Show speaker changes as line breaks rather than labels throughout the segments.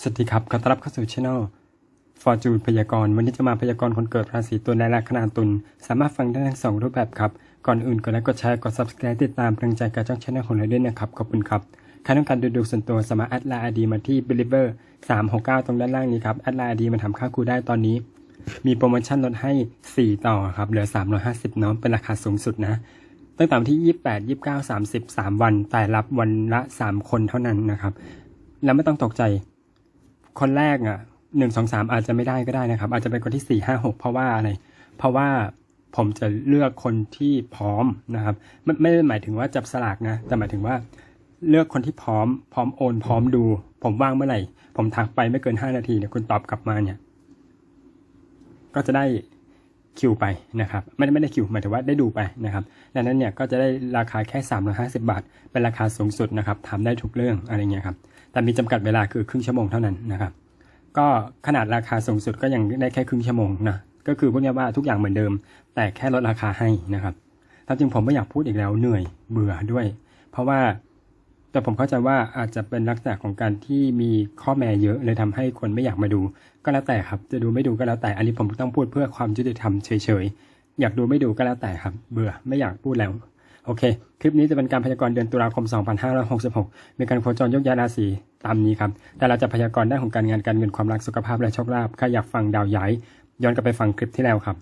สวัสดีครับ ขอต้อนรับเข้าสู่ช่องฟอร์จูนพยากรณ์วันนี้จะมาพยากรณ์คนเกิดราศีตุลและลัคนาตุลสามารถฟังได้ทั้งสองรูปแบบครับ ก่อนอื่นกดไลค์กดแชร์กด subscribe ติดตามกำลังใจกับช่องช่องของเราด้วยนะครับ ขอบคุณครับใครต้องการดูดวงส่วนตัวสามารถแอดไลน์อดีมาที่ believer 369 ตรงด้านล่างนี้ครับแอดไลน์อดีมาทำค่าครูได้ตอนนี้ มีโปรโมชั่นลดให้ 4 ต่อครับเหลือ 350เนาะเป็นราคาสูงสุดนะตั้งแต่วันที่ 28 29 30 3 วันแต่รับวันละ 3 คนเท่านั้นนะครับแล้วไม่ต้องตกใจ คนแรกอะหนึ่งสองสามอาจจะไม่ได้ก็ได้นะครับ อาจจะเป็นคนที่สี่ห้าหกเพราะว่าอะไร เพราะว่าผมจะเลือกคนที่พร้อมนะครับ ไม่ไม่ได้หมายถึงว่าจับสลากนะ แต่หมายถึงว่าเลือกคนที่พร้อม พร้อมโอน พร้อมดู ผมว่างเมื่อไหร่ ผมทักไปไม่เกินห้านาทีเนี่ยคุณตอบกลับมาเนี่ย ก็จะได้คิวไปนะครับ ไม่ได้ไม่ได้คิวหมายถึงว่าได้ดูไปนะครับดังนั้นเนี่ยก็จะได้ราคาแค่350บาท เป็นราคาสูงสุดนะครับทำได้ทุกเรื่องอะไรเงี้ยครับ แต่มีจำกัดเวลาคือครึ่งชั่วโมงเท่านั้นนะครับ ก็ขนาดราคาสูงสุดก็ยังได้แค่ครึ่งชั่วโมงนะก็คือพูดง่ายๆว่าทุกอย่างเหมือนเดิม แต่แค่ลดราคาให้นะครับตามจริงผมไม่อยากพูดอีกแล้วเหนื่อยเบื่อด้วย เพราะว่าแต่ผมเข้าใจว่าอาจจะเป็นลักษณะของการที่มีข้อแม้เยอะเลยทำให้คนไม่อยากมาดู ก็แล้วแต่ครับ จะดูไม่ดูก็แล้วแต่อันนี้ผมต้องพูดเพื่อความยุติธรรมเฉยๆอยากดูไม่ดูก็แล้วแต่ครับ เบื่อไม่อยากพูดแล้ว โอเค คลิปนี้จะเป็นการพยากรณ์เดือนตุลาคม 2566 มีการโคจรยกย้ายราศีตามนี้ครับ แต่เราจะพยากรณ์ด้านของการงานการเงินความรักสุขภาพและโชคลาภ ใครอยากฟังดาวย้าย ย้อนกลับไปฟังคลิปที่แล้วครับ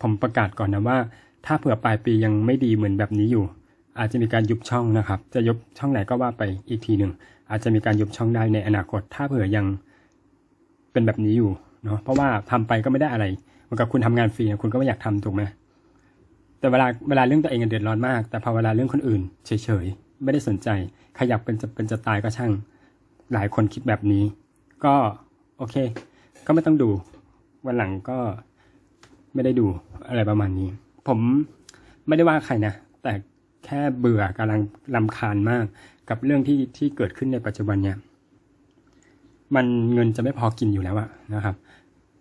ผมประกาศก่อนนะว่า ถ้าเผื่อปลายปียังไม่ดีเหมือนแบบนี้อยู่ อาจจะมีการยุบช่องนะครับ จะยุบช่องไหนก็ว่าไปอีกทีหนึ่ง อาจจะมีการยุบช่องได้ในอนาคต ถ้าเผื่อยังเป็นแบบนี้อยู่เนาะ เพราะว่าทำไปก็ไม่ได้อะไร เหมือนกับคุณทำงานฟรีนะคุณก็ไม่อยากทำถูกไหม แต่เวลาเวลาเรื่องตัวเองเดือดร้อนมาก แต่พอเวลาเรื่องคนอื่น เฉยๆ ไม่ได้สนใจใครอยากเป็นจะเป็นจะตายก็ช่าง หลายคนคิดแบบนี้ ก็โอเค ก็ไม่ต้องดู วันหลังก็ไม่ได้ดูอะไรประมาณนี้ ผมไม่ได้ว่าใครนะ แต่แค่เบื่อกำลังลำคาญมากกับเรื่องที่ที่เกิดขึ้นในปัจจุบันเนี่ย มันเงินจะไม่พอกินอยู่แล้วอะนะครับ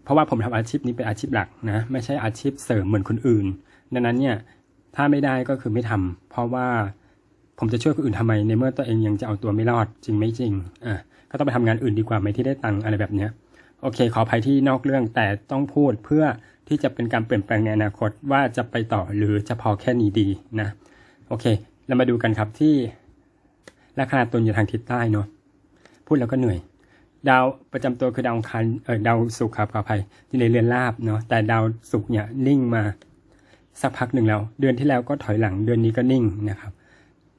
เพราะว่าผมทำอาชีพนี้เป็นอาชีพหลักนะ ไม่ใช่อาชีพเสริมเหมือนคนอื่น ดังนั้นเนี่ยถ้าไม่ได้ก็คือไม่ทำเพราะว่าผมจะช่วยคนอื่นทำไมในเมื่อตัวเองยังจะเอาตัวไม่รอดจริงไม่จริงอะก็ต้องไปทำงานอื่นดีกว่าไหมที่ได้ตังค์อะไรแบบเนี้ยโอเค ขออภัยที่นอกเรื่องแต่ต้องพูดเพื่อที่จะเป็นการเปลี่ยนแปลงในอนาคตว่าจะไปต่อหรือจะพอแค่นี้ดีนะโอเค เรามาดูกันครับที่ลัคาตุลอยู่ทางทิศใต้เนาะพูดแล้วก็เหนื่อย ดาวประจำตัวคือดาวอังคารเออดาวศุกร์ครับขออภัยอยู่ในเรือนราบเนาะแต่ดาวศุกร์เนี่ยนิ่งมา สักพักหนึ่งแล้ว เดือนที่แล้วก็ถอยหลังเดือนนี้ก็นิ่งนะครับ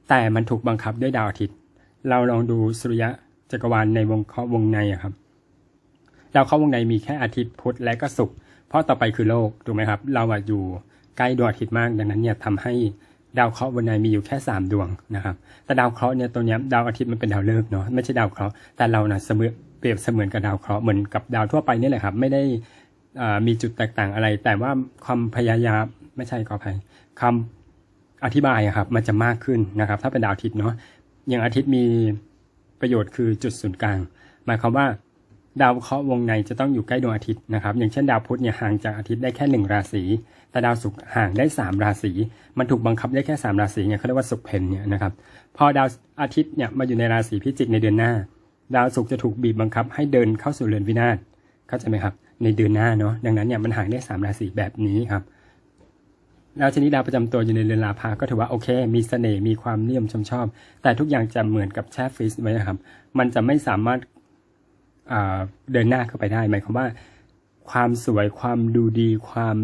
แต่มันถูกบังคับด้วยดาวอาทิตย์ เราลองดูสุริยะจักรวาลในวงเคราะห์วงในอะครับดาวเคราะห์วงในมีแค่อาทิตย์พุธและก็ศุกร์เพราะต่อไปคือโลกถูกไหมครับ เราอะอยู่ใกล้ดวงอาทิตย์มากดังนั้นเนี่ยทำให้ดาวเคราะห์วงในมีอยู่แค่สามดวงนะครับ แต่ดาวเคราะห์เนี่ยตัวเนี้ยดาวอาทิตย์มันเป็นดาวฤกษ์เนาะไม่ใช่ดาวเคราะห์แต่เราน่ะเสมือนเปรียบเสมือนกับดาวเคราะห์เหมือนกับดาวทั่วไปนี่แหละครับ ไม่ได้ มีจุดแตกต่างอะไร แต่ว่าความพยายามไม่ใช่ขออภัยคำอธิบายครับ มันจะมากขึ้นนะครับ ถ้าเป็นดาวอาทิตย์เนาะอย่างอาทิตย์มีประโยชน์คือจุดศูนย์กลาง หมายความว่าดาวเคราะห์วงในจะต้องอยู่ใกล้ดวงอาทิตย์นะครับ อย่างเช่นดาวพุธเนี่ยห่างจากอาทิตย์ได้แค่หนึ่งราศีแต่ดาวศุกร์ห่างได้สามราศีมันถูกบังคับได้แค่สามราศีเนี่ยเขาเรียกว่าศุกร์เพนเนี่ยนะครับพอดาวอาทิตย์เนี่ยมาอยู่ในราศีพิจิกในเดือนหน้า ดาวศุกร์จะถูกบีบบังคับให้เดินเข้าสู่เรือนวินาศ เข้าใจไหมครับ ในเดือนหน้าเนาะดังนั้นเนี่ยมันห่างได้สามราศีแบบนี้ครับแล้วชนิดดาวประจำตัวอยู่ในเรือนลาภาก็ถือว่าโอเค มีเสน่ห์มีความนิยมชมชอบ แต่ทุกอย่างจะเหมือนกับแช่ฟรีซไว้นะครับ มันจะไม่สามารถาเดินหน้าเข้าไปได้หมายความว่า ความสวยความดูดีความ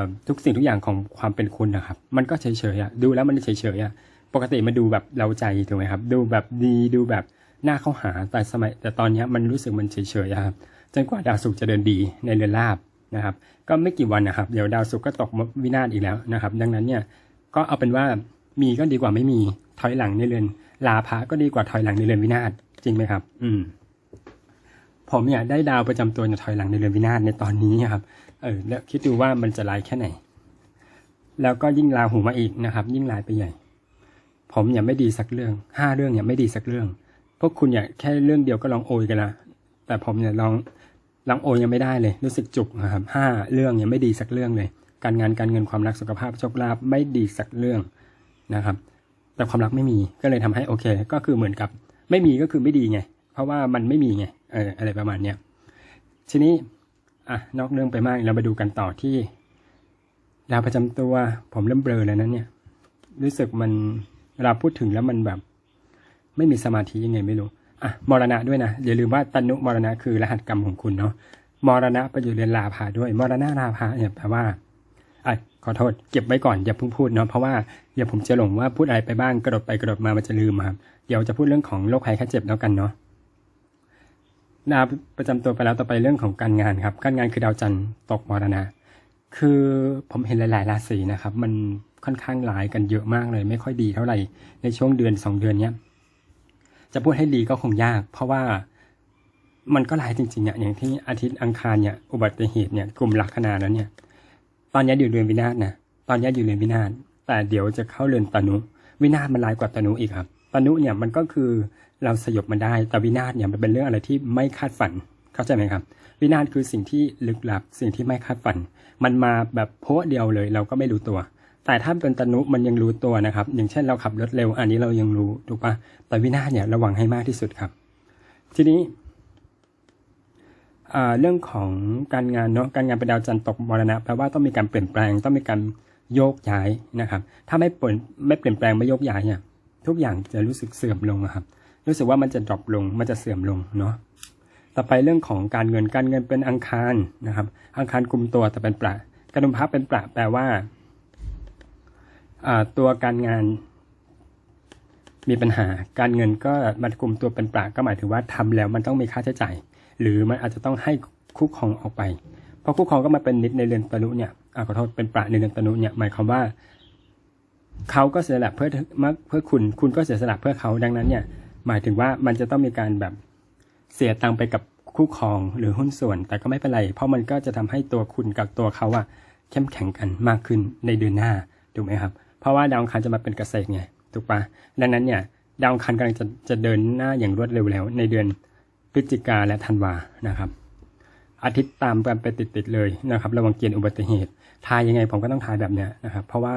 าทุกสิ่งทุกอย่างของความเป็นคุณนะครับ มันก็เฉยๆอะดูแล้วมันเฉยๆอะปกติมันดูแบบเราใจถูกไหมครับ ดูแบบดีดูแบบน่าเข้าหาแต่สมัย แต่ตอนนี้มันรู้สึกมันเฉยๆอะครับ จนกว่าดาวศุกร์จะเดินดีในเรือนราบนะครับ ก็ไม่กี่วันนะครับ เดี๋ยวดาวศุกร์ก็ตกวินาศอีกแล้วนะครับ ดังนั้นเนี่ยก็เอาเป็นว่ามีก็ดีกว่าไม่มีถอยหลังในเรือนลาภะก็ดีกว่าถอยหลังในเรือนวินาศจริงไหมครับ อืม ผมเนี่ยได้ดาวประจำตัวจะถอยหลังในเรือนวินาศในตอนนี้ครับ เออ แล้วคิดดูว่ามันจะร้ายแค่ไหน แล้วก็ยิ่งราหูมาอีกนะครับ ยิ่งร้ายไปใหญ่ ผมเนี่ยไม่ดีสักเรื่องห้าเรื่องเนี่ยไม่ดีสักเรื่อง พวกคุณเนี่ยแค่เรื่องเดียวก็ลองโอยกันละแต่ผมเนี่ยลอง ลองโอยังไม่ได้เลย รู้สึกจุกนะครับห้าเรื่องเนี่ยไม่ดีสักเรื่องเลย การงานการเงินความรักสุขภาพโชคลาภไม่ดีสักเรื่องนะครับ แต่ความรักไม่มีก็เลยทำให้โอเค ก็คือเหมือนกับ ไม่มีก็คือไม่ดีไง เพราะว่ามันไม่มีไงเอออะไรประมาณเนี้ยทีนี้อะนอกเรื่องไปมากเรามาดูกันต่อที่ดาวประจำตัวผมเริ่มเบลอแล้วนั้นเนี่ย รู้สึกมันเวลาพูดถึงแล้วมันแบบ ไม่มีสมาธิยังไงไม่รู้ อะมรณะด้วยนะอย่าลืมว่าตนุมรณะคือรหัสกรรมของคุณเนาะมรณะไปอยู่เรียนลาภาด้วยมรณะลาภาเนี่ยแปลว่าอะขอโทษเก็บไว้ก่อนอย่าเพิ่งพูดเนาะเพราะว่าเดี๋ยวผมจะหลงว่าพูดอะไรไปบ้างกระโดดไปกระโดดมามันจะลืมครับเดี๋ยวจะพูดเรื่องของโรคภัยไข้เจ็บแล้วกันเนาะดาวประจำตัวไปแล้วต่อไปเรื่องของการงานครับ การงานคือดาวจันทร์ตกมรณะ คือผมเห็นหลาย ๆ ราศีนะครับ มันค่อนข้างหลายกันเยอะมากเลย ไม่ค่อยดีเท่าไหร่ในช่วงเดือนสองเดือนเนี้ย จะพูดให้ดีก็คงยาก เพราะว่ามันก็หลายจริงๆอะอย่างที่อาทิตย์อังคารเนี่ยอุบัติเหตุเนี่ยกลุ่มหลักคนาแล้วเนี่ย ตอนนี้อยู่เดือนวินาศนะตอนนี้อยู่เดือนวินาศแต่เดี๋ยวจะเข้าเรือนตนุ วินาศมันร้ายกว่าตนุอีกครับตนุเนี่ยมันก็คือเราสยบมันได้แต่วินาศเนี่ยมันเป็นเรื่องอะไรที่ไม่คาดฝันเข้าใจไหมครับ วินาศคือสิ่งที่ลึกลับสิ่งที่ไม่คาดฝัน มันมาแบบโพะเดียวเลย เราก็ไม่รู้ตัว แต่ถ้าเป็นตนุมันยังรู้ตัวนะครับ อย่างเช่นเราขับรถเร็ว อันนี้เรายังรู้ถูกปะแต่วินาศเนี่ยระวังให้มากที่สุดครับ ทีนี้เรื่องของการงานเนาะการงานเป็นดาวจันทร์ตกมรณะแปลว่าต้องมีการเปลี่ยนแปลงต้องมีการโยกย้ายนะครับ ถ้าไม่เปลี่ยนไม่เปลี่ยนแปลงไม่โยกย้ายเนี่ย ทุกอย่างจะรู้สึกเสื่อมลงครับ รู้สึกว่ามันจะดรอปลง มันจะเสื่อมลงเนาะต่อไปเรื่องของการเงินการเงินเป็นอังคารนะครับ อังคารกลุ่มตัวแต่เป็นประกระดุมพับเป็นประแปลว่า ตัวการงานมีปัญหาการเงินก็มันกลุ่มตัวเป็นประก็หมายถึงว่าทำแล้วมันต้องมีค่าใช้จ่าย หรือมันอาจจะต้องให้คู่ครองออกไป เพราะคู่ครองก็มาเป็นนิดในเรือนตนุเนี่ยอาขอโทษเป็นประในเรือนตนุเนี่ยหมายความว่าเขาก็เสียสละเพื่อเพื่อคุณคุณก็เสียสละเพื่อเขาดังนั้นเนี่ยหมายถึงว่ามันจะต้องมีการแบบเสียตังไปกับคู่ครองหรือหุ้นส่วน แต่ก็ไม่เป็นไร เพราะมันก็จะทำให้ตัวคุณกับตัวเขาอะเข้มแข็งกันมากขึ้นในเดือนหน้าถูกไหมครับ เพราะว่าดาวอังคารจะมาเป็นเกษตรไงถูกปะดังนั้นเนี่ยดาวอังคารกำลังจะจะเดินหน้าอย่างรวดเร็วแล้ว ในเดือนพฤศจิกาและธันวานะครับ อาทิตย์ตามกันไปติดๆเลยนะครับระวังเกียรอุบัติเหตุ ทายยังไงผมก็ต้องทายแบบเนี้ยนะครับ เพราะว่า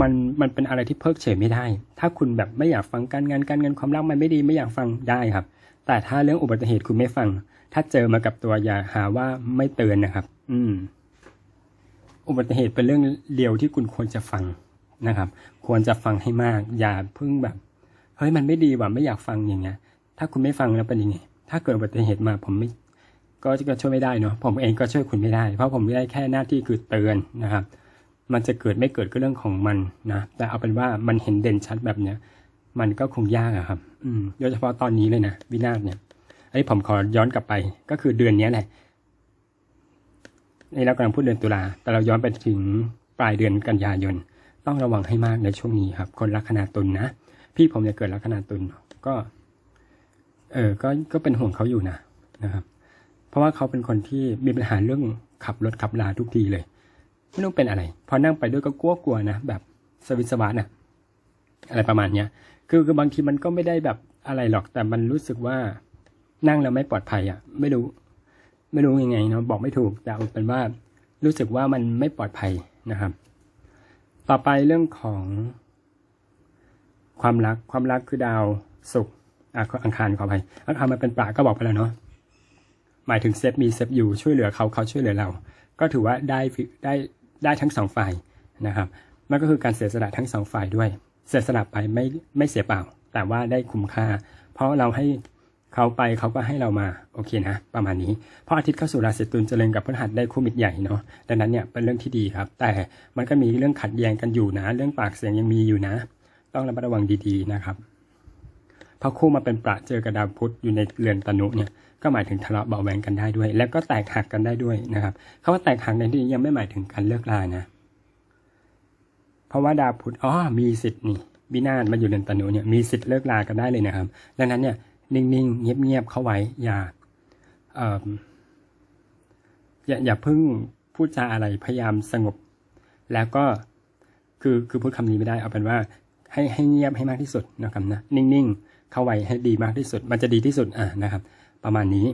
มันมันเป็นอะไรที่เพิกเฉยไม่ได้ ถ้าคุณแบบไม่อยากฟังการงานการเงินความรักมันไม่ดีไม่อยากฟังได้ครับ แต่ถ้าเรื่องอุบัติเหตุคุณไม่ฟัง ถ้าเจอมากับตัวอย่าหาว่าไม่เตือนนะครับ อืม อุบัติเหตุเป็นเรื่องเดียวที่คุณควรจะฟังนะครับ ควรจะฟังให้มาก อย่าเพิ่งแบบเฮ้ยมันไม่ดีว่ะไม่อยากฟังอย่างเงี้ย ถ้าคุณไม่ฟังแล้วเป็นยังไง ถ้าเกิดอุบัติเหตุมาผมไม่ก็ก็ช่วยไม่ได้เนาะผมเองก็ช่วยคุณไม่ได้ เพราะผมไม่ได้แค่หน้าที่คือเตือนนะครับ มันจะเกิดไม่เกิดก็เรื่องของมันนะแต่เอาเป็นว่ามันเห็นเด่นชัดแบบเนี้ยมันก็คงยากอะครับ อืมโดยเฉพาะตอนนี้เลยนะวินาศเนี่ยไอ้ผมขอย้อนกลับไปก็คือเดือนนี้แหละ นี่เรากำลังพูดเดือนตุลา แต่เราย้อนไปถึงปลายเดือนกันยายน ต้องระวังให้มากในช่วงนี้ครับ คนลัคนาตุลนะ พี่ผมเนี่ยเกิดลัคนาตุลก็ เออก็ก็เป็นห่วงเขาอยู่นะนะครับ เพราะว่าเขาเป็นคนที่มีปัญหาเรื่องขับรถขับลาทุกทีเลยไม่รู้เป็นอะไร พอนั่งไปด้วยก็กลัวกลัวๆนะแบบสวิตสวาร์นะอะไรประมาณเนี้ยคือคือบางทีมันก็ไม่ได้แบบอะไรหรอก แต่มันรู้สึกว่านั่งแล้วไม่ปลอดภัยอะ ไม่รู้ ไม่รู้ยังไงเนาะบอกไม่ถูกแต่เป็นว่ารู้สึกว่ามันไม่ปลอดภัยนะครับ ต่อไปเรื่องของความรักความรักคือดาวศุกร์อังคารขออภัยอังคารมาเป็นปลาก็บอกไปแล้วเนาะหมายถึงเซฟมีเซฟอยู่ช่วยเหลือเขาเขาช่วยเหลือเรา ก็ถือว่าได้ได้ได้ทั้งสองฝ่ายนะครับมันก็คือการเสียสละทั้งสองฝ่ายด้วย เสียสละไปไม่ไม่เสียเปล่า แต่ว่าได้คุ้มค่า เพราะเราให้ เขาไปเขาก็ให้เรามาโอเคนะ ประมาณนี้เพราะอาทิตย์เข้าสู่ราศีตุลเจริญกับพฤหัสได้คู่มิตรใหญ่เนาะดังนั้นเนี่ยเป็นเรื่องที่ดีครับ แต่มันก็มีเรื่องขัดแย้งกันอยู่นะ เรื่องปากเสียงยังมีอยู่นะ ต้องระมัดระวังดีๆนะครับพอคู่มาเป็นประเจอกับดาพุธอยู่ในเรือนตนุเนี่ยก็หมายถึงทะเลาะเบาะแวงกันได้ด้วย แล้วก็แตกหักกันได้ด้วยนะครับคาว่าแตกหักในที่นี้ยังไม่หมายถึงการเลิกลานะ เพราะว่าดาวพุธอ๋อมีสิทธิ์นี่วินาศมาอยู่เรือนตนุเนี่ยมีสิทธิ์เลิกลากันได้เลยนะครับ ดังนั้นเนี่ย นิ่งๆ เงียบๆ เข้าไว้ อย่าอย่า อย่าพิ่งพูดจาอะไร พยายามสงบ แล้วก็ คือ คือพูดคำนี้ไม่ได้ เอาเป็นว่า ให้ให้เงียบให้มากที่สุดนะครับนะ นิ่งๆ เข้าไว้ให้ดีมากที่สุด มันจะดีที่สุด อะนะครับ ประมาณนี้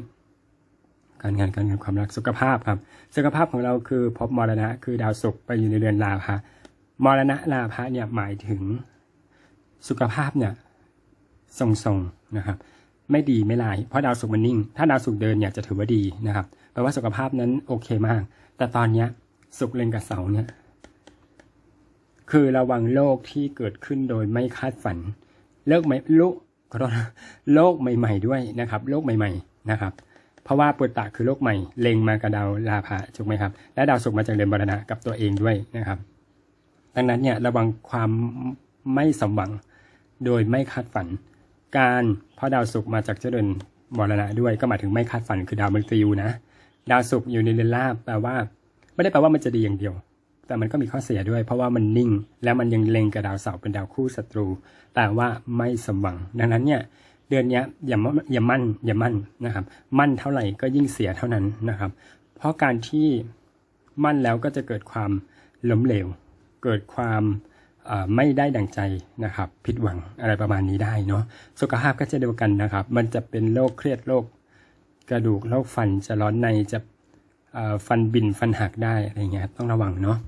การงานการเงินความรัก สุขภาพครับ สุขภาพของเราคือพบมรณะ คือดาวศุกร์ไปอยู่ในเรือนลาภะมรณะลาภะเนี่ยหมายถึงสุขภาพเนี่ยทรงๆนะครับ ไม่ดีไม่ลาย เพราะดาวศุกร์มันนิ่ง ถ้าดาวศุกร์เดินเนี่ยจะถือว่าดีนะครับแปลว่าสุขภาพนั้นโอเคมาก แต่ตอนเนี้ยศุกร์เล็งกับเสาเนี่ยคือระวังโรคที่เกิดขึ้นโดยไม่คาดฝันโรคใหม่โรคขอโทษโรคใหม่ ๆ ด้วยนะครับโรคใหม่ ๆนะครับ เพราะว่าปุตตะคือโรคใหม่เล็งมากับดาวลาภะถูกไหมครับ และดาวศุกร์มาจากเรือนบรณะกับตัวเองด้วยนะครับ ดังนั้นเนี่ยระวังความไม่สมหวังโดยไม่คาดฝัน การเพราะดาวศุกร์มาจากเจริญมรณะด้วยก็หมายถึงไม่คาดฝันคือดาวมฤตยูนะ ดาวศุกร์อยู่ในเรือนลาบแปลว่า ไม่ได้แปลว่ามันจะดีอย่างเดียว แต่มันก็มีข้อเสียด้วย เพราะว่ามันนิ่ง และมันยังเล็งกับดาวเสาร์เป็นดาวคู่ศัตรูแต่ว่าไม่สมหวัง ดังนั้นเนี่ยเดือนนี้อย่ามั่นอย่ามั่นอย่ามั่นนะครับ มั่นเท่าไหร่ก็ยิ่งเสียเท่านั้นนะครับ เพราะการที่มั่นแล้วก็จะเกิดความล้มเหลว เกิดความ ไม่ได้ดังใจนะครับ ผิดหวังอะไรประมาณนี้ได้เนาะสุขภาพก็จะเดียวกันนะครับ มันจะเป็นโรคเครียดโรคกระดูกโรคฟันจะร้อนในจะฟันบินฟันหักได้อะไรเงี้ยต้องระวังเนาะ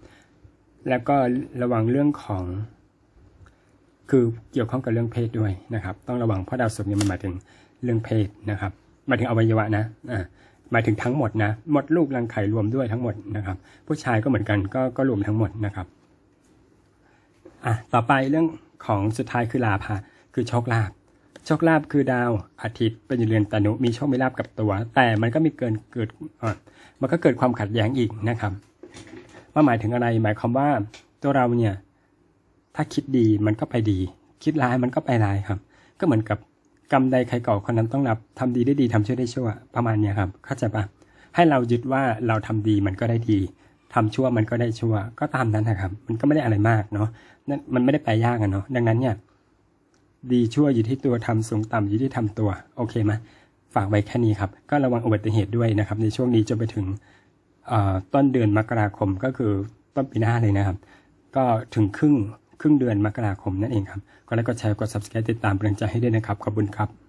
แล้วก็ระวังเรื่องของ คือเกี่ยวข้องกับเรื่องเพศด้วยนะครับ ต้องระวังเพราะดาวศุกร์เนี่ยมันหมายถึงเรื่องเพศนะครับหมายถึงอวัยวะนะอ่าหมายถึงทั้งหมดนะหมดลูกรังไข่รวมด้วยทั้งหมดนะครับ ผู้ชายก็เหมือนกันก็ก็รวมทั้งหมดนะครับ อะต่อไปเรื่องของสุดท้ายคือลาภะคือโชคลาภโชคลาภคือดาวอาทิตย์เป็นเรือนตนุมีโชคมีลาภกับตัว แต่มันก็มีเกินเกิดมันก็เกิดความขัดแย้งอีกนะครับ ว่าหมายถึงอะไรหมายความว่าตัวเราเนี่ยถ้าคิดดีมันก็ไปดี คิดร้ายมันก็ไปร้ายครับ ก็เหมือนกับกรรมใดใครก่อคนนั้นต้องรับทำดีได้ดีทำชั่วได้ชั่ว ประมาณเนี้ยครับเข้าใจปะให้เรายึดว่าเราทำดีมันก็ได้ดี ทำชั่วมันก็ได้ชั่ว ก็ตามนั้นนะครับ มันก็ไม่ได้อะไรมากเนาะนั่นมันไม่ได้แปลยากอะเนาะดังนั้นเนี่ย ดีชั่วอยู่ที่ตัวทำสูงต่ำอยู่ที่ทำตัว โอเคไหมฝากไว้แค่นี้ครับ ก็ระวังอุบัติเหตุด้วยนะครับ ในช่วงนี้จนไปถึงต้นเดือนมกราคมก็คือต้นปีหน้าเลยนะครับ ก็ถึงครึ่งครึ่งเดือนมกราคมนั่นเองครับ ก็แล้วก็แชร์กด subscribe ติดตามเป็นกำลังใจให้ด้วยนะครับ ขอบคุณครับ